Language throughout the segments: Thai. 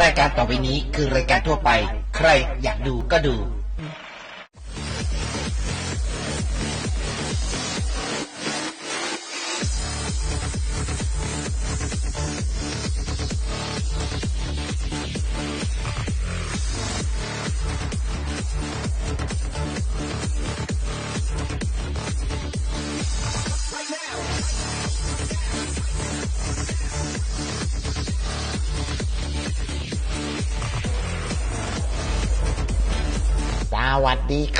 รายการต่อไปนี้คือรายการทั่วไป ใครอยากดูก็ดู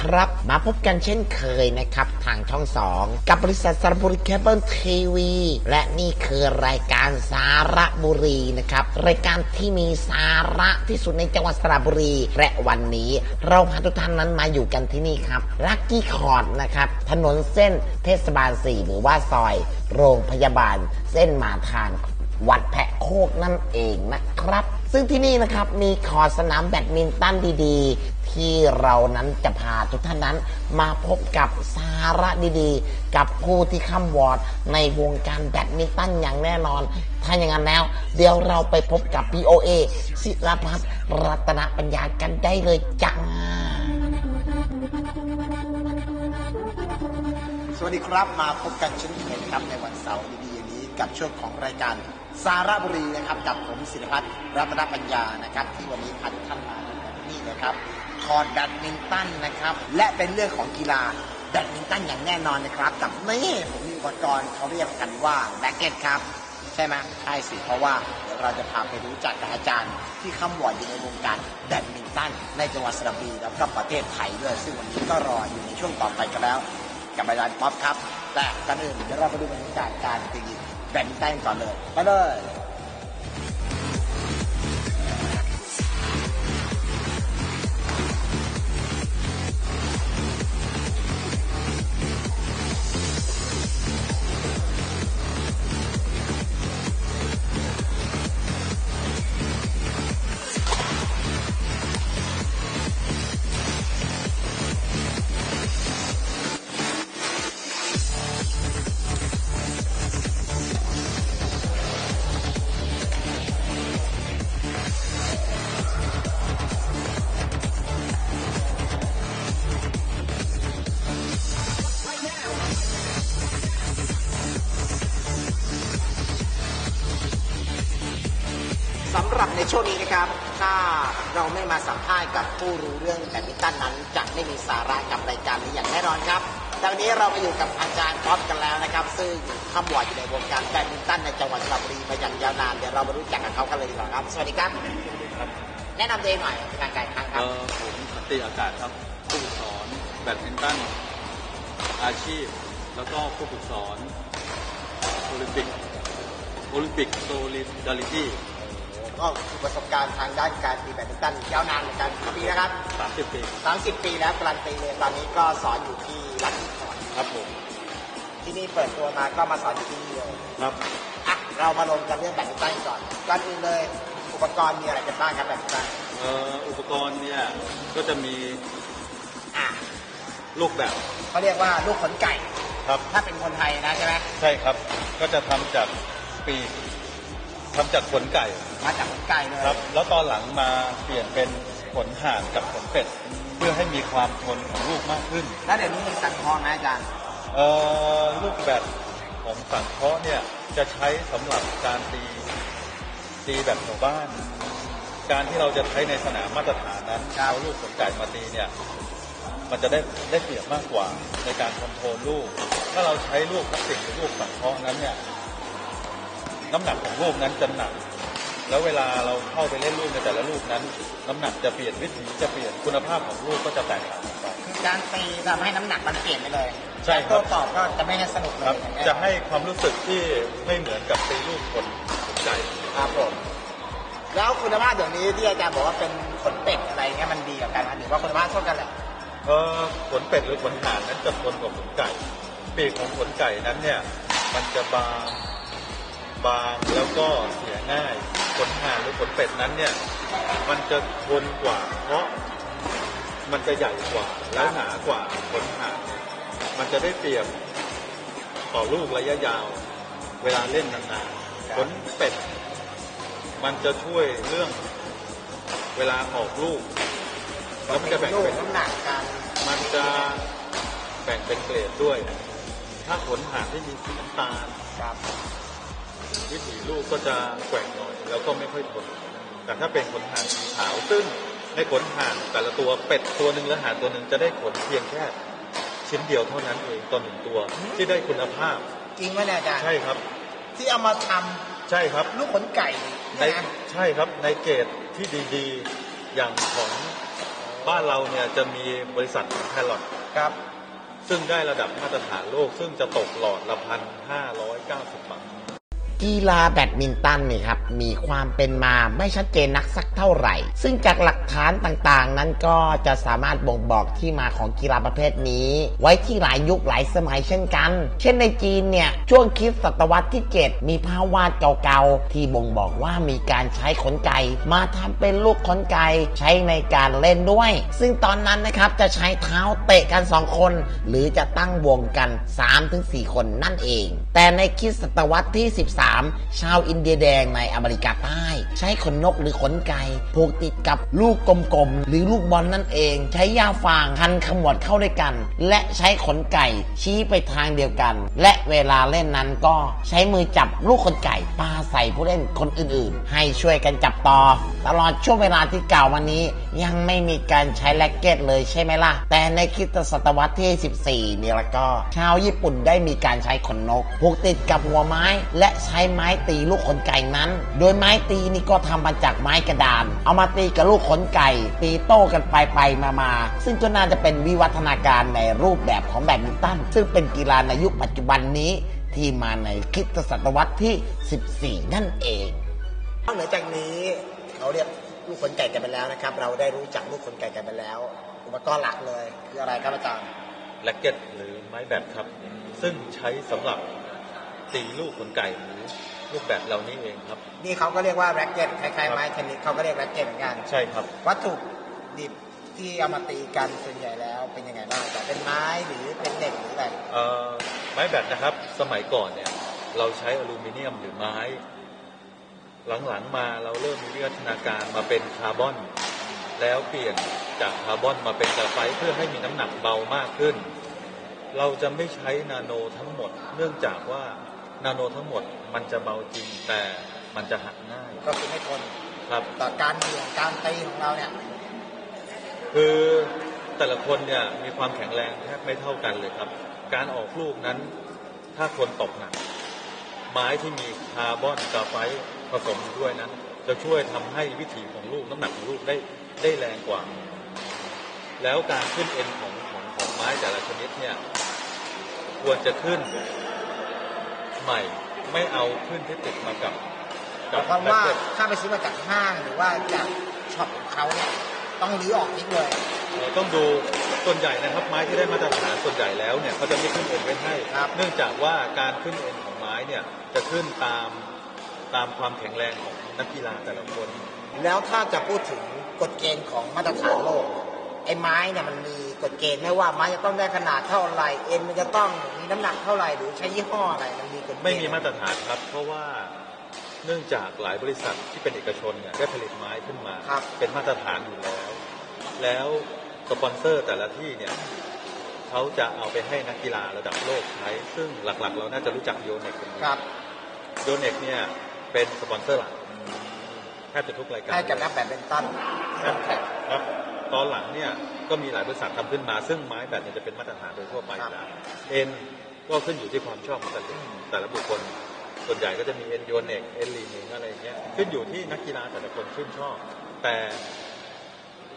ครับ มาพบกันเช่นเคยนะครับ ทางช่อง 2 กับบริษัทสระบุรีเคเบิลทีวี และนี่คือรายการสาระบุรีนะครับ รายการที่มีสาระที่สุดในจังหวัดสระบุรี และวันนี้ เราพาทุกท่านนั้นมาอยู่กันที่นี่ครับลักกี้คอร์ดนะครับถนนเส้นเทศบาล 4 หรือว่าซอย โรงพยาบาล เส้นมาทางวัดแพะโคกนั่นเองนะครับ ซึ่งที่นี่นะครับมีคอร์ดสนามแบดมินตันดีๆ ที่เรานั้นจะพาทุกท่านนั้น มาพบกับสาระดีๆ กับผู้ที่ข้ามวอร์ดในวงการแบดมินตันอย่างแน่นอน ถ้าอย่างนั้นแล้ว เดี๋ยวเราไปพบกับ POA ศิลพัฒน์รัตนปัญญากันได้เลยจ้าสวัสดีครับมาพบกันเช่นเคยครับในวันเสาร์ดีๆนี้กับช่วงของรายการ สาระบุรีนะครับกับผมศิริพัฒน์รัตนปัญญานะครับ ที่วันนี้พาทุกท่านมานี่นะครับคอร์ดแบดมินตันนะครับ และเป็นเรื่องของกีฬาแบดมินตันอย่างแน่นอนนะครับกับนี่ผมมีอุปกรณ์เขาเรียกกันว่าแบ็กเก็ตครับ ใช่ไหมใช่สิเพราะว่าเดี๋ยวเราจะพาไปรู้จักกับอาจารย์ ที่ข้ามวอร์ดอยู่ในวงการแบดมินตันในจังหวัดสระบุรีแล้วก็ประเทศไทยด้วยซึ่งวันนี้ก็รออยู่ในช่วงต่อไปกันแล้ว กับอาจารย์ป๊อปครับ แต่ก่อนอื่นเดี๋ยวเราไปดูบรรยากาศการตี แบดมินตันก่อนเลยไปเลย สำหรับในช่วงนี้นะครับ ถ้าเราไม่มาสัมภาษณ์กับผู้รู้เรื่องแบดมินตันนั้นจะไม่มีสาระกับรายการนี้อย่างแน่นอนครับดังนี้เรามาอยู่กับอาจารย์ป๊อปกันแล้วนะครับ ซึ่งข้ามวอร์ดอยู่ในวงการแบดมินตันในจังหวัดสระบุรีมาอย่างยาวนานเดี๋ยวเรามารู้จักกับเขากันเลยดีกว่าครับ สวัสดีครับ แนะนำตัวเองหน่อยทางการครั้งคเอรับอผมสนติอากาศครับผู้ฝึกสอนแบดมินตันอาชีพ แล้วก็ผู้ฝึกสอนโอลิมปิกโอลิมปิกโซลิดาริตี้ ก็มีประสบการณ์ทางด้านการตีแบดมินตันยาวนานเหมือนกันกี่ปีนะครับ 30 ปี 30 ปีแล้วการันตีเลยตอนนี้ก็สอนอยู่ที่รัฐที่สอนครับผมที่นี่เปิดตัวมาก็มาสอนอยู่ที่นี่เลยครับอะเรามาลงกันเรื่องแบดมินตันก่อนก่อนอื่นเลยอุปกรณ์มีอะไรกันบ้างครับแบดมินตันเอ่ออุปกรณ์เนี่ยก็จะมีอะลูกแบบเขาเรียกว่าลูกขนไก่ครับ ถ้าเป็นคนไทยนะใช่ไหมใช่ครับ ก็จะทำจากปีก ทำจากขนไก่มาจากขนไก่เลยครับ แล้วตอนหลังมาเปลี่ยนเป็นขนห่านกับขนเป็ด เพื่อให้มีความทนของลูกมากขึ้น แล้วเดี๋ยวนี้มีสังเคราะห์นะอาจารย์ เอ่อลูกแบบของสังเคราะห์เนี่ยจะใช้สำหรับการตีตีแบบหมู่บ้าน การที่เราจะใช้ในสนามมาตรฐานนั้นเอาลูกขนไก่มาตีเนี่ยมันจะได้ได้เปรียบมากกว่าในการคอนโทรลลูก ถ้าเราใช้ลูกพลาสติกหรือลูกสังเคราะห์นั้นเนี่ย น้ำหนักของลูกนั้นจะหนัก แล้วเวลาเราเข้าไปเล่นลูกในแต่ละลูกนั้น น้ำหนักจะเปลี่ยนวิถีจะเปลี่ยนคุณภาพของลูกก็จะแตกต่างกันไปคือการตีทำให้น้ำหนักมันเปลี่ยนไปเลยใช่ครับตัวตอบก็จะไม่ให้สนุกเลครัยบจะให้ความรู้สึกที่ไม่เหมือนกับตีลูกคนขนไก่ครับผมแล้วคุณภาพเดี๋ยวนี้ที่อาจารย์บอกว่าเป็นขนเป็ดอะไรเงี้ยมันดีกับกันนะหรือว่าคุณภาพเท่ากันแหละเออขนเป็ดหรือขนห่านนั้นจะทนกว่าขนไก่ปีกของขนไก่นั้นเนี่ย มันจะบาง บางแล้วก็เสียง่ายขนห่านหรือขนเป็ดนั้นเนี่ย มันจะทนกว่า เพราะมันจะใหญ่กว่าแล้วหนากว่าขนห่านมันจะได้เปรียบต่อลูกระยะยาว เวลาเล่นนานๆขนเป็ด มันจะช่วยเรื่องเวลาออกลูกแล้วมันจะแบ่งเป็นน้ำหนักการมันจะแบ่งเป็นเกรดด้วย ถ้าขนห่านที่มีสีน้ำตาล วิถีลูกก็จะแกว่งหน่อย แล้วก็ไม่ค่อยทนแต่ถ้าเป็นขนห่านสีขาวซึ่งในขนห่านแต่ละตัวเป็ดตัวหนึ่งและห่านตัวหนึ่งจะได้ขนเพียงแค่ชิ้นเดียวเท่านั้นเองต่อหนึ่งตัว ที่ได้คุณภาพ จริงไหมเนี่ยอาจารย์ใช่ครับ ที่เอามาทใช่ครับำลูกขนไก่ในเนี่ยนะใช่ครับในเกรดที่ดีๆอย่างของบ้านเราเนี่ยจะมีบริษัทของแครอทครับ ซึ่งได้ระดับมาตรฐานโลก ซึ่งจะตกหลอดละพันห้าร้อยเก้าสิบบาท กีฬาแบดมินตันนี่ครับมีความเป็นมาไม่ชัดเจนนักสักเท่าไหร่ ซึ่งจากหลักฐานต่างๆ นั้นก็จะสามารถบ่งบอกที่มาของกีฬาประเภทนี้ ไว้ที่หลายยุคหลายสมัยเช่นกัน เช่นในจีนเนี่ยช่วงคริดศตวรรษที่ 7 มีภาพวาดเก่าๆ ที่บ่งบอกว่ามีการใช้ขนไก่มาทำเป็นลูกขนไก่ใช้ในการเล่นด้วย ซึ่งตอนนั้นนะครับจะใช้เท้าเตะกัน 2 คน หรือจะตั้งวงกัน 3-4 คนนั่นเอง แต่ในคริดศตวรรษที่ 13ชาวอินเดียแดงในอเมริกาใต้ ใช้ขนนกหรือขนไก่ผูกติดกับลูกกลมๆ หรือลูกบอลนั่นเอง ใช้ยาฟางพันขมวดเข้าด้วยกัน และใช้ขนไก่ชี้ไปทางเดียวกัน และเวลาเล่นนั้นก็ใช้มือจับลูกขนไก่ปาใส่ผู้เล่นคนอื่นๆ ให้ช่วยกันจับต่อ ตลอดช่วงเวลาที่กล่าวมานี้ ยังไม่มีการใช้แร็กเก็ตเลยใช่ไหมล่ะ แต่ในคริสตศตวรรษที่ 14เนี่ยล้วก็ ชาวญี่ปุ่นได้มีการใช้ขนนกผูกติดกับหัวไม้และใช้ไม้ตีลูกขนไก่นั้น โดยไม้ตีนี่ก็ทำมาจากไม้กระดาน เอามาตีกับลูกขนไก่ ตีโต้กันไปไปมามาซึ่งก็น่าจะเป็นวิวัฒนาการในรูปแบบของแบดมินตัน ซึ่งเป็นกีฬาในยุคปัจจุบันนี้ ที่มาในคริสตศตวรรษที่ 14 นั่นเองนอกเหนือจากนี้เขาเรียกลูกขนไก่กันไปแล้วนะครับ เราได้รู้จักลูกขนไก่กันไปแล้ว อุปกรณ์หลักเลยคืออะไรครับอาจารย์แร็กเก็ตหรือไม้แบดครับ ซึ่งใช้สำหรับ ตีลูกขนไก่หรือลูกแบดเหล่านี้เองครับ นี่เขาก็เรียกว่าแร็กเก็ตคล้ายๆไม้เทนนิสเขาก็เรียกแร็กเก็ตเหมือนกันใช่ครับ วัตถุดิบที่เอามาตีกันส่วนใหญ่แล้วเป็นยังไงบ้างแต่เป็นไม้หรือเป็นเหล็กหรืออะไรเอ่อไม้แบตนะครับสมัยก่อนเนี่ย เราใช้อลูมิเนียมหรือไม้ หลังๆมาเราเริ่มมีวิวัฒนาการมาเป็นคาร์บอน แล้วเปลี่ยนจากคาร์บอนมาเป็นกราไฟต์เพื่อให้มีน้ำหนักเบามากขึ้น เราจะไม่ใช้นาโนทั้งหมด เนื่องจากว่า นาโนทั้งหมดมันจะเบาจริงแต่มันจะหักง่ายก็คือไม่ทนครับต่อการเหวี่ยงการตีของเราเนี่ยคือแต่ละคนเนี่ยมีความแข็งแรงแทบไม่เท่ากันเลยครับ การออกลูกนั้น ถ้าคนตกหนัก ไม้ที่มีคาร์บอนกราไฟต์ผสมอยู่ด้วยนั้นจะช่วยทำให้วิถีของลูกน้ำหนักของลูกได้ได้แรงกว่า แล้วการขึ้นเอ็นของของของไม้แต่ละชนิดเนี่ยควรจะขึ้น ใหม่ ไม่เอาขึ้นที่ติดมากับกับเพราะว่าแบ็คเก็ตถ้าไปซื้อมาจากห้างหรือว่าจากช็อปของเขาเนี่ยต้องรื้อออกทิ้งเลยเราต้องดูส่วนใหญ่นะครับไม้ที่ได้มาตรฐานส่วนใหญ่แล้วเนี่ยเขาจะไม่ขึ้นเอ็นไว้ให้ ครับ เนื่องจากว่าการขึ้นเอ็นของไม้เนี่ยจะขึ้นตามตามความแข็งแรงของนักกีฬาแต่ละคน แล้วถ้าจะพูดถึงกฎเกณฑ์ของมาตรฐานโลกไอ้ไม้เนี่ยมันมี กฎเกณฑ์ไหมว่าไม้จะต้องได้ขนาดเท่าไหร่เอ็นมันจะต้องมีน้ำหนักเท่าไหร่หรือใช้ยี่ห้ออะไรมันมีกฎเกณฑ์ไม่มีมาตรฐานครับ เพราะว่าเนื่องจากหลายบริษัทที่เป็นเอกชนเนี่ยได้ผลิตไม้ขึ้นมา ครับ เป็นมาตรฐานอยู่แล้ว แล้วสปอนเซอร์แต่ละที่เนี่ยเขาจะเอาไปให้นักกีฬาระดับโลกใช้ ซึ่งหลักๆ เราน่าจะรู้จักโยเน็กกันดี ครับโยเน็กเนี่ยเป็นสปอนเซอร์หลักแทบจะทุกรายการให้กับนักแบดมินตันครับครับ ตอนหลังเนี่ยก็มีหลายบริษัททำขึ้นมา ซึ่งไม้แบตเนี่ยจะเป็นมาตรฐานโดยทั่วไปครับแล้วเอ็นก็ขึ้นอยู่ที่ความชอบของแต่ละแต่ละบุคคล ส่วนใหญ่ก็จะมีเอ็นโยเน็กเอ็นลีนิงอะไรอย่างเงี้ยขึ้นอยู่ที่นักกีฬาแต่ละคนชื่นชอบ แต่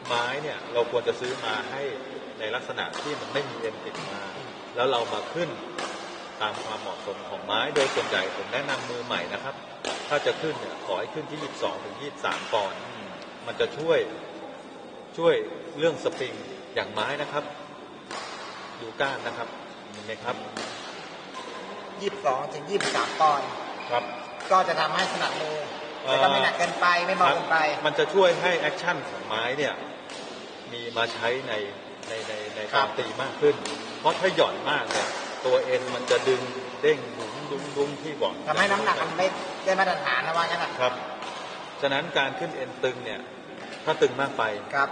ไม้เนี่ยเราควรจะซื้อมาให้ในลักษณะที่มันไม่มีเอ็นติดมา แล้วเรามาขึ้นตามความเหมาะสมของไม้โดยส่วนใหญ่ผมแนะนำมือใหม่นะครับ ถ้าจะขึ้นเนี่ยขอให้ขึ้นที่ 22 ถึง 23 ปอนด์มันจะช่วย ช่วยเรื่องสปริงอย่างไม้นะครับ ดูก้านนะครับเห็นไหมครับยี่สิบสองถึงยี่สิบสามปอนด์ครับ ก็จะทำให้ถนัดมือแต่ก็ไม่หนักเกินไปไม่เบาเกินไป มันจะช่วยให้แอคชั่นของไม้เนี่ยมีมาใช้ในในในในครัการบตีมากขึ้น เพราะถ้าหย่อนมากเนี่ยตัวเอ็นมันจะดึงเด้งดุงดุงดุงที่บอกทำให้น้ำหนักมันไม่ได้มาตรฐานนะว่างั้นอะครับ ฉะนั้นการขึ้นเอ็นตึงเนี่ย ถ้าตึงมากไป ครับ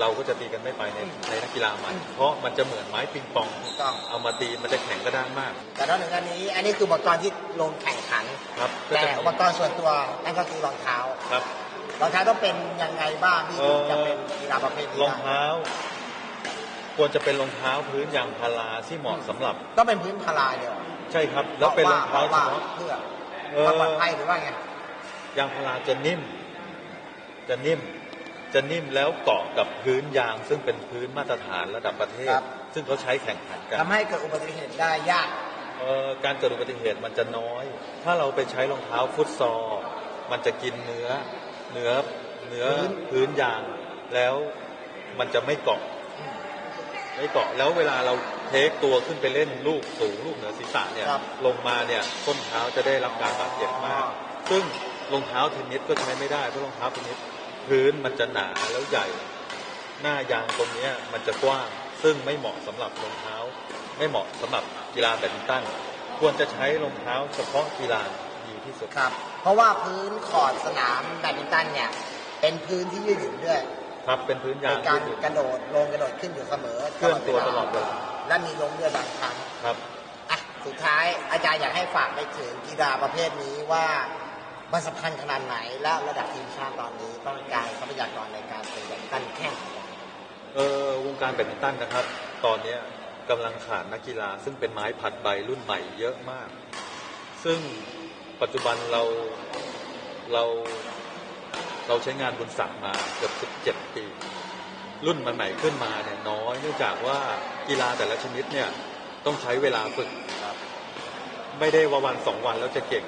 เราก็จะตีกันไม่ไปในในนักกีฬามันเพราะมันจะเหมือนไม้ปิงปอง ถูกต้อง เอามาตีมันจะแข็งกระด้างมาก แต่นอกจากอันนี้ อันนี้คืออุปกรณ์ที่ลงแข่งขัน ครับก็แต่จะอุปกรณ์ส่วนตัวนั่นก็คือรองเท้า ครับ รองเท้าต้องเป็นยังไงบ้างที่เอ่อ จะเป็นกีฬาประเภทนี้รองได้เท้า ควรจะเป็นรองเท้าพื้นยางพาราที่เหมาะสำหรับ ต้องเป็นพื้นพาราเดียวใช่ครับ แล้วเป็นรองเท้าพเฉว่าพาะ เพื่อเอ่อ ความปลอดภัยหรือว่าไง ยางพาราจะนิ่ม จะนิ่ม จะนิ่มแล้วเกาะกับพื้นยาง ซึ่งเป็นพื้นมาตรฐานระดับประเทศ ครับ ซึ่งเขาใช้แข่งขันกันทำให้เกิดอุบัติเหตุได้ยาก เอ่อการเกิดอุบัติเหตุมันจะน้อย ถ้าเราไปใช้รองเท้าฟุตซอลมันจะกินเนื้อเนื้อเนื้อพื้น พื้นยาง แล้วมันจะไม่เกาะ ไม่เกาะแล้วเวลาเราเทคตัวขึ้นไปเล่นลูกสูงลูกเหนือศีรษะเนี่ยครับลงมาเนี่ยส้นเท้าจะได้รับการบาดเจ็บมาก ซึ่งรองเท้าเทนนิสก็ใช้ไม่ได้เพราะรองเท้าเทนนิส พื้นมันจะหนาแล้วใหญ่ หน้ายางตรงเนี้ยมันจะกว้าง ซึ่งไม่เหมาะสำหรับรองเท้า ไม่เหมาะสำหรับกีฬาแบดมินตันควรจะใช้รองเท้าเฉพาะกีฬาดีที่สุดครับ เพราะว่าพื้นขอดสนามแบดมินตันเนี่ยเป็นพื้นที่ยืดหยุ่นด้วยครับเป็นพื้นในยางการที่กระโดดลงกระโดดขึ้นอยู่เสมอเคลื่อนตัวตลอดเวลาและมีล้มด้วยบางครั้งครับอะสุดท้ายอาจารย์อยากให้ฝากไปถึงกีฬาประเภทนี้ว่า มันสำคัญขนาดไหนและระดับทีมชาติตอนนี้ต้องการทรัพยากรในการเป็นแบดมินตันแข่งเออวงการแบดมินตันนะครับ ตอนนี้กำลังขาดนักกีฬา ซึ่งเป็นไม้ผัดใบรุ่นใหม่เยอะมาก ซึ่งปัจจุบันเราเราเราใช้งานบุญศักมาเกือบ 17 ปี รุ่นใหม่ๆขึ้นมาเนี่ยน้อยเนื่องจากว่ากีฬาแต่ละชนิดเนี่ยต้องใช้เวลาฝึกไม่ได้ว่าวันสองวันแล้วจะเก่ง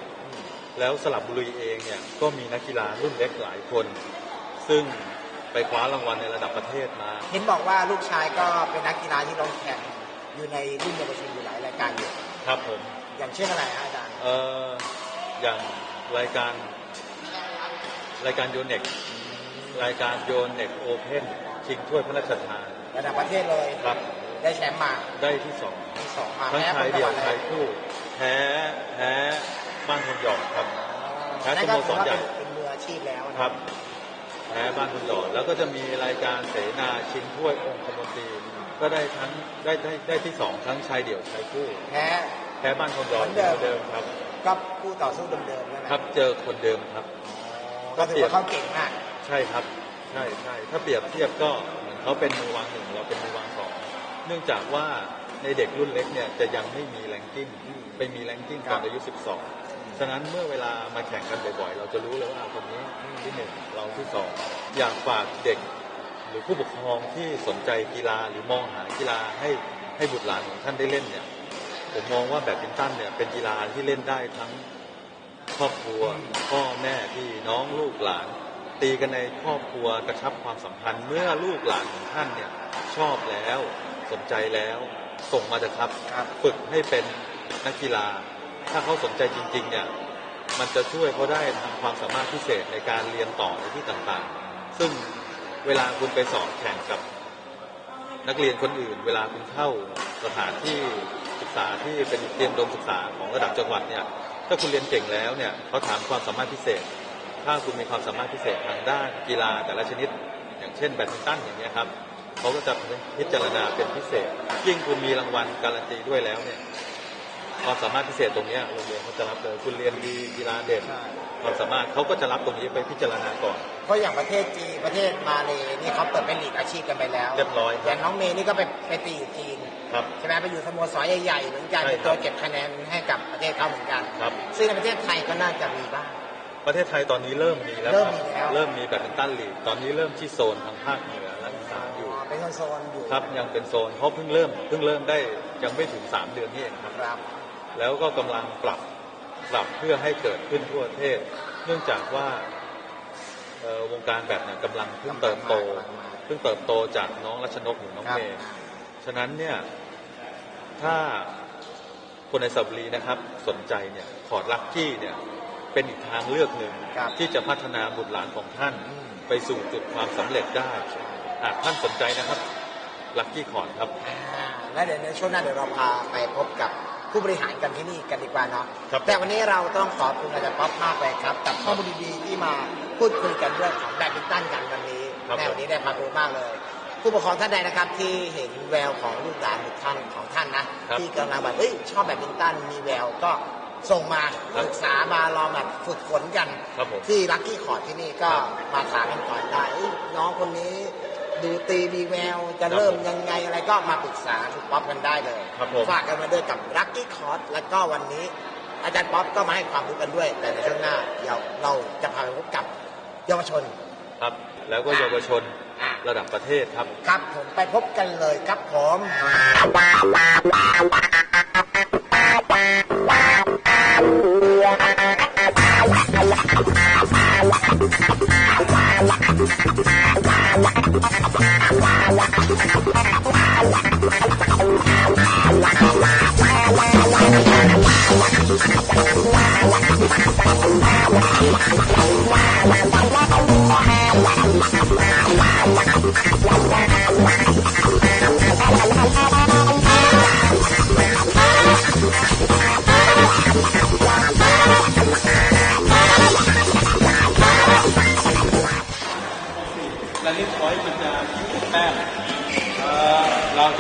แล้วสลับบุรีเองเนี่ยก็มีนักกีฬารุ่นเล็กหลายคน ซึ่งไปคว้ารางวัลในระดับประเทศมาเห็นบอกว่าลูกชายก็เป็นนักกีฬาที่ลงแข่งอยู่ในรุ่นเยาวชนอยู่หลายรายการอยู่ครับผมอย่างเช่นอะไรฮะอาจารย์เอ่ออย่างรายการรายการโยเน็กรายการโยเน็กโอเพนชิงถ้วยพระราชทานระดับประเทศเลยครับ ได้แชมป์มาได้ที่สองที่สองมาทั้งแพ้ชายเป็นเดี่ยวจังหวัดชายอะไรคู่แพ้แพ้ บ้านทองหยอดครับแพ้นั่นก็สโมสรใหญ่ถือว่าเป็นมืออาชีพแล้วนะครับแพ้บ้านทองหยอดแล้วก็จะมีรายการเสนาชิงถ้วยองค์คมนตรีก็ได้ทั้งได้ได้ได้ที่สองทั้งชายเดี่ยวชายคู่แพ้แพ้บ้านทองหยอดเหมือนเดิมเดิมครับก็คู่ต่อสู้เดิมๆนั่นแหละครับเจอคนเดิมครับก็ถือว่าเขาเก่งมาก ใช่ครับใช่ใช่ถ้าเปรียบเทียบก็เหมือนเขาเป็นมือวางหนึ่งเราเป็นมือวางสองเนื่องจากว่าในเด็กรุ่นเล็กเนี่ยจะยังไม่มีแรงกิ้งไปมีแรงกิ้งตอนอายุ 12 ฉะนั้นเมื่อเวลามาแข่งกันบ่อยๆ เราจะรู้เลยว่าคนนี้ที่หนึ่งเราที่สองอยากฝากเด็ก หรือผู้ปกครองที่สนใจกีฬาหรือมองหากีฬาให้ให้บุตรหลานของท่านได้เล่นเนี่ย ผมมองว่าแบดมินตันเนี่ยเป็นกีฬาที่เล่นได้ทั้งครอบครัวพ่อแม่พี่น้องลูกหลาน ตีกันในครอบครัวกระชับความสัมพันธ์เมื่อลูกหลานของท่านเนี่ยชอบแล้วสนใจแล้วส่งมาเถอะครับครับฝึกให้เป็นนักกีฬา ถ้าเขาสนใจจริง ๆ เนี่ย มันจะช่วยเขาได้ทำความสามารถพิเศษในการเรียนต่อในที่ต่างๆ ซึ่งเวลาคุณไปสอบแข่งกับนักเรียนคนอื่น เวลาคุณเข้าสถานที่ศึกษาที่เป็นเตรียมดมศึกษาของระดับจังหวัดเนี่ย ถ้าคุณเรียนเก่งแล้วเนี่ยเขาถามความสามารถพิเศษ ถ้าคุณมีความสามารถพิเศษทางด้านกีฬาแต่ละชนิด อย่างเช่นแบดมินตันอย่างเงี้ยครับเขาก็จะพิจารณาเป็นพิเศษ ยิ่งคุณมีรางวัลการันตีด้วยแล้วเนี่ย ความสามารถพิเศษตรงเนี้ยโรงเรียนเขาจะรับเลยคุณเรียนดีกีฬาเด่นใช่ความสามารถเขาก็จะรับตรงนี้ไปพิจารณาก่อน เพราะอย่างประเทศจีนประเทศมาเลนี่เขาเปิดเป็นลีกอาชีพกันไปแล้วเรียบร้อยคอรับย่างน้องเมย์นี่ก็ไปไปตีอยู่จีนครับใช่ไหมไปอยู่สโมสรใหญ่ๆเหมือนกันใช่เป็นตัวครับเก็บคะแนนให้กับประเทศเขาเหมือนกันครับซึ่งในประเทศไทยก็น่าจะมีบ้างประเทศไทยตอนนี้เริ่มมีแล้วเริ่คมรับมีแล้วเริ่มมีแบดมินตันลีกตอนนี้เริ่มที่โซนทางภาคเหนือและอีสานอยู่อ๋อเป็นโซนๆอยู่ครับยังเป็นโซนเพราะเพิ่งเริ่มเพิ่งเริ่มได้ยังไม่ถึง 3 เดือนนี่เองครับครับ แล้วก็กำลังปรับปรับเพื่อให้เกิดขึ้นทั่วประเทศ เนื่องจากว่าเอ่อวงการแบบเนี่ยกำลังเพิ่งเติบโตเพิ่งเติบโตจากน้องรัชนกหรือน้องครับเมย์ฉะนั้นเนี่ยถ้าคนในสับรีนะครับสนใจเนี่ยขอร์ดลักกี้เนี่ยเป็นอีกทางเลือกหนึ่งครับที่จะพัฒนาบุตรหลานของท่านอืมไปสู่จุดความสำเร็จได้หากท่านสนใจนะครับลักกี้คอร์ดครับอ่าแล้วเดี๋ยวในช่วงหน้าเดี๋ยวเราพาไปพบกับ ผู้บริหารกันที่นี่กันดีกว่าเนาะครับ แต่วันนี้เราต้องขอบคุณอาจารย์ป๊อปมากเลยครับกับข้อมูลดีๆที่ที่มาพูดคุยกันเรื่องของแบดมินตันกันวันนี้ครับในวันนี้ได้ความรู้มากเลย ผู้ปกครองท่านใดนะครับที่เห็นแววของลูกหลานของท่านของท่านนะครับ ที่กำลังแบบเอ้ยชอบแบดมินตันมีแววก็ส่งมาครับศึกษามาลองแบบฝึกฝนกัน ครับผม ที่ลัคกี้คอร์ดที่นี่ก็ครับมาถามกันก่อนได้เอ้ยน้องคนนี้ ดูตีมีแววจะครับเริ่มยังไงอะไรก็มาปรึกษาคุณป๊อปกันได้เลยครับผม ฝากกันมาด้วยกับลัคกี้คอร์ดแล้วก็วันนี้ อาจารย์ป๊อปก็มาให้ความรู้กันด้วย แต่ในช่วงหน้าเดี๋ยวเราจะพาไปพบกับเยาวชน ครับ แล้วก็เยาวชนระดับประเทศครับ ครับผมไปพบกันเลยครับผม และ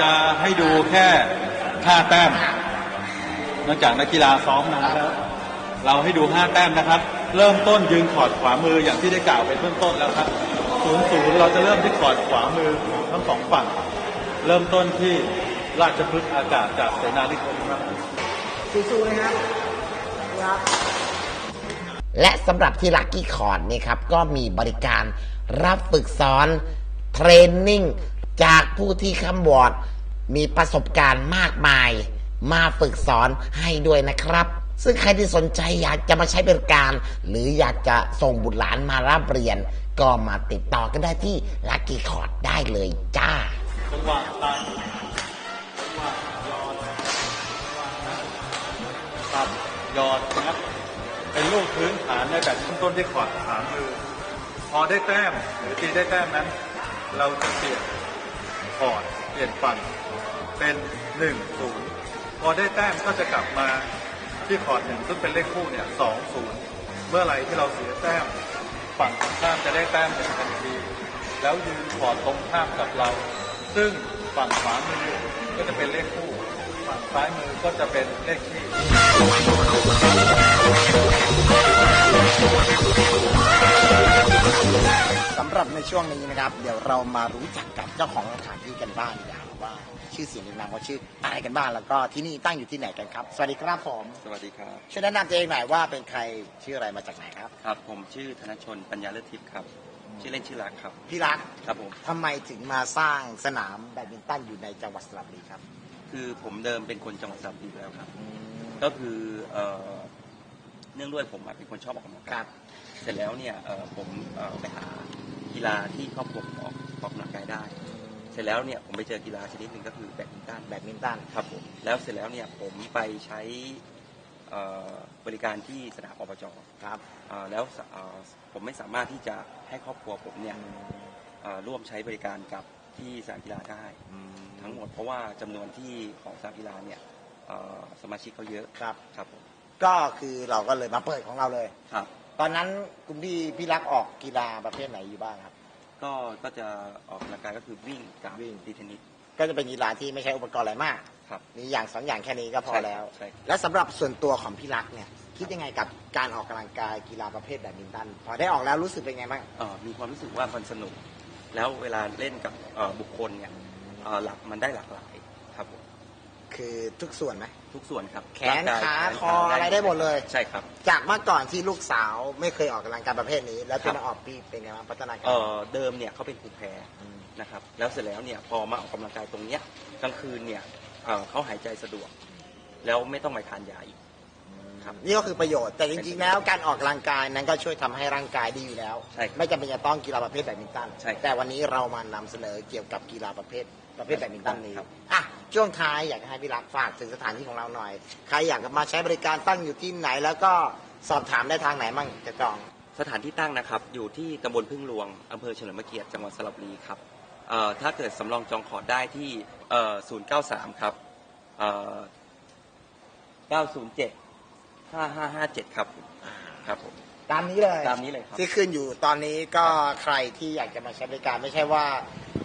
จะให้ดูแค่ห้าแต้มเนื่องจากนักกีฬาซ้อมนานแล้ว เราให้ดูห้าแต้มนะครับ เริ่มต้นยืนขอดขวามืออย่างที่ได้กล่าวไปเบื้องต้นแล้วครับศูนย์ศูนย์เราจะเริ่มที่ขอดขวามือทั้งสองฝั่ง เริ่มต้นที่ราชพฤกษ์อากาศจากเสนาธิคมครับสู้ๆนะครับครับและสำหรับที่ลั c กี้คอร์ดนี่ครับก็มีบริการรับฝึกสอนเทรนนิ่ง จากผู้ที่คำวอดมีประสบการณ์มากมาย มาฝึกสอนให้ด้วยนะครับ ซึ่งใครที่สนใจอยากจะมาใช้บริการ หรืออยากจะส่งบุตรหลานมารับเรียน ก็มาติดต่อกันได้ที่ลั c กี้คอร์ดได้เลยจ้าจังหวะตัดจังหวะยอดตัดยอดนะครับเป็นลูกพื้นฐานในแบบต้นต้นที่ขอดฐานมือ พอได้แต้มหรือตีได้แต้มนั้น เราจะเปลี่ยน ขอดเปลี่ยนฝั่งเป็นหนึ่งศูนย์พอได้แต้มก็จะกลับมาที่คอดหนึ่งซึ่งเป็นเลขคู่เนี่ยสองศูนย์เมื่อไรที่เราเสียแต้มฝั่งตรงข้ามจะได้แต้มเป็นทันที แล้วยืนคอดตรงข้ามกับเรา ซึ่งฝั่งขวามือก็จะเป็นเลขคู่ ซ้ายมือก็จะเป็นเลขที่สำหรับในช่วงนี้นะครับ เดี๋ยวเรามารู้จักกับเจ้าของสถานที่กันบ้างดีกว่าว่า ชื่อเสียงเรียงนามเขาชื่ออะไรกันบ้างแล้วก็ที่นี่ตั้งอยู่ที่ไหนกันครับ สวัสดีครับผมสวัสดีครับ ช่วยแนะนำตัวเองหน่อยว่าเป็นใครชื่ออะไรมาจากไหนครับ ครับ ผมชื่อธนชนปัญญาเลิศทิพย์ครับ ชื่อเล่นชื่อรักครับ พี่รักครับผม ทำไมถึงมาสร้างสนามแบดมินตันอยู่ในจังหวัดสระบุรีครับ คือผมเดิมเป็นคนจังหวัดสระบุรีอยู่แล้วครับ ก็คือเอ่อเนื่องด้วยผมอะเป็นคนชอบออกกำลังคการัยบเสร็จแล้วเนี่ยเอ่อผมเอ่อไปหากีฬาที่ครอบครัวผมออกออกกำลังกายได้ เสร็จแล้วเนี่ยผมไปเจอกีฬาชนิดหนึ่งก็คือแบดมินตันแบดมินตันครับผมแล้วเสร็จแล้วเนี่ยผมไปใช้เอ่อบริการที่สนามอบจครับ เอ่อแล้วสเอ่อผมไม่สามารถที่จะให้ครอบครัวผมเนี่ย เอ่อร่วมใช้บริการกับ ที่สนามกีฬาได้ทั้งหมดเพราะว่าจำนวนที่ของสนามกีฬาเนี่ยเอ่อสมาชิกเขาเยอะครับครับผมก็คือเราก็เลยมาเปิดของเราเลยครับ ตอนนั้นคุณพี่พี่รักออกกีฬาประเภทไหนอยู่บ้างครับ ก็ก็จะออกกำลังกายก็คือวิ่งกับวิ่งตีเทนนิสก็จะเป็นกีฬาที่ไม่ใช้อุปกรณ์อะไรมากครับมีอย่างสองอย่างแค่นี้ก็พอใช่แล้วใช่ครับและสำหรับส่วนตัวของพี่รักเนี่ยคิดยังไงกับการออกกำลังกายกีฬาประเภทแบดมินตันพอได้ออกแล้วรู้สึกเป็นไงบ้างเอ่อมีความรู้สึกว่ามันสนุก แล้วเวลาเล่นกับเอ่อบุคคลเนี่ยเอ่อหลักมันได้หลากหลายครับผมคือทุกส่วนไหมทุกส่วนครับ แขนร่งกยขาแขนคออะไรได้หมดเลยใช่ครับ จากเมื่อก่อนที่ลูกสาวไม่เคยออกกำลังกายประเภทนี้ แล้วจนครับมาออกพี่เป็นไงบ้างพัฒนาการเอ่อเดิมเนี่ยเขาเป็นภูมิแพ้มนะครับแล้วเสร็จแล้วเนี่ยพอมาออกกำลังกายตรงเนี้ยกลางคืนเนี่ยเอ่อเขาหายใจสะดวก แล้วไม่ต้องไปทานยาอีก ครับ นี่ก็คือประโยชน์แต่จริงๆแล้วการออกกำลังกายนั้นก็ช่วยทำให้ร่างกายดีอยู่แล้ว ใช่ครับไม่จำเป็นจะต้องกีฬาประเภทแบดมินตันใช่ครับแต่วันนี้เรามานำเสนอเกี่ยวกับกีฬาประเภทประเภทแบดมินตันนี้ครับ อะช่วงท้ายอยากให้พี่รักฝากถึงสถานที่ของเราหน่อย ใครอยากจะมาใช้บริการตั้งอยู่ที่ไหน แล้วก็สอบถามได้ทางไหนมั่งจะจอง สถานที่ตั้งนะครับ อยู่ที่ตำบลพึ่งหลวงอำเภอเฉลิมพระเกียรติจังหวัดสระบุรีครับเอ่อถ้าเกิดสำรองจองคอร์ดได้ที่เอ่อ093 ครับเอ่อ907 5557ครับครับผมตามนี้เลยตามนี้เลยครับที่ขึ้นอยู่ตอนนี้ก็ใครที่อยากจะมาใช้บริการไม่ใช่ว่า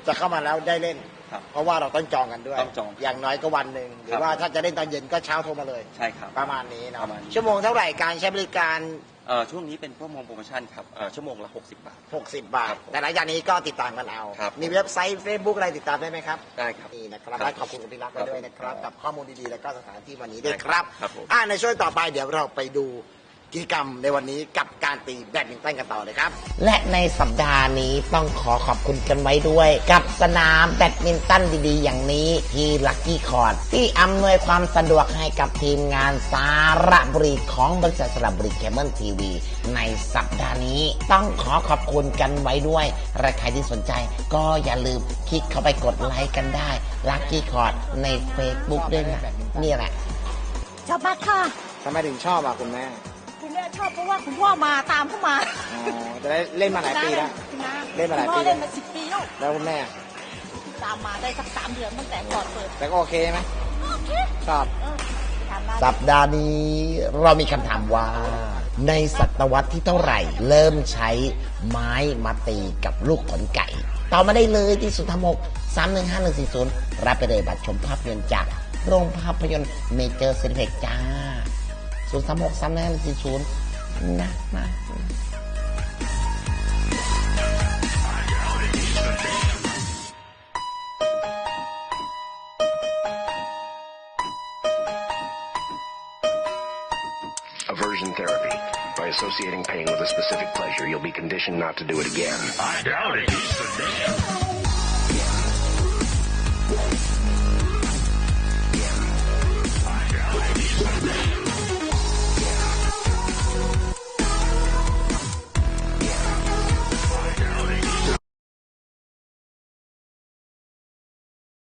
จะเข้ามาแล้วได้เล่น ครับ เพราะว่าเราต้องจองกันด้วยต้องจองอย่างน้อยก็วันหนึ่งหรืครัอบว่าถ้าจะเล่นตอนเย็นก็เช้าโทรมาเลย ใช่ครับประมาณนี้เนาะประมาณนี้ ชั่วโมงเท่าไหร่การใช้บริการเอ่อช่วงนี้เป็นชั่วโมงโปรโมชั่นครับเอ่อชั่วโมงละ 60 บาท 60 บาทครับแต่หลังจากนี้ก็ติดตามกันเอา ครับมีเว็บไซต์ Facebook อะไรติดตามได้ไหมครับ ได้ครับนี่นะครับครับและขอบคุณคุณพิรักษ์ไปด้วยนะครับกับข้อมูลดีๆ แล้วก็สถานที่วันนี้ด้วยได้คครัรับบครับผม อ่าในช่วงต่อไปเดี๋ยวเราไปดู กิจกรรมในวันนี้กับการตีแบดมินตันกันต่อเลยครับ และในสัปดาห์นี้ต้องขอขอบคุณกันไว้ด้วย กับสนามแบดมินตันดีๆ อย่างนี้ที่ลักกี้คอร์ดที่อำนวยความสะดวกให้กับทีมงานสาระบุรีของบริษัทสระบุรีเคเบิลทีวีในสัปดาห์นี้ ต้องขอขอบคุณกันไว้ด้วยและใครที่สนใจก็อย่าลืมคลิกเข้าไปกดไลค์กันได้ลักกี้คอร์ดใน Facebook ด้วยนะนี่แหละ ชอบมากค่ะทำไมถึงชอบอะคุณแม่ คุณแม่ชอบเพราะว่าคุณพ่อมาตามเข้ามาอ๋อจะได้เล่นมาหลายปีแล้ว คุณน้าเล่นมาหลายปี คุณพ่อเล่นมาสิบปีแล้วแล้วคุณแม่ ตามมาได้สักสามเดือนตั้งแต่ก่อนเปิดแต่ก็โอเคไหมโอเคชอบเออทำได้สัปดาห์นี้เรามีคำถามว่า ในศตวรรษที่เท่าไหร่ เริ่มใช้ไม้มาตีกับลูกขนไก่ต่อมาได้เลยที่สุธมก315140รับไปเลยบัตรชมภาพยนตร์จากโรงภาพยนตร์เมเจอร์เซนเพ็กจ้า 036 315140นะนะ Aversion therapy. By associating pain with a specific pleasure, you'll be conditioned not to do it again. I doubt it. He's the damn.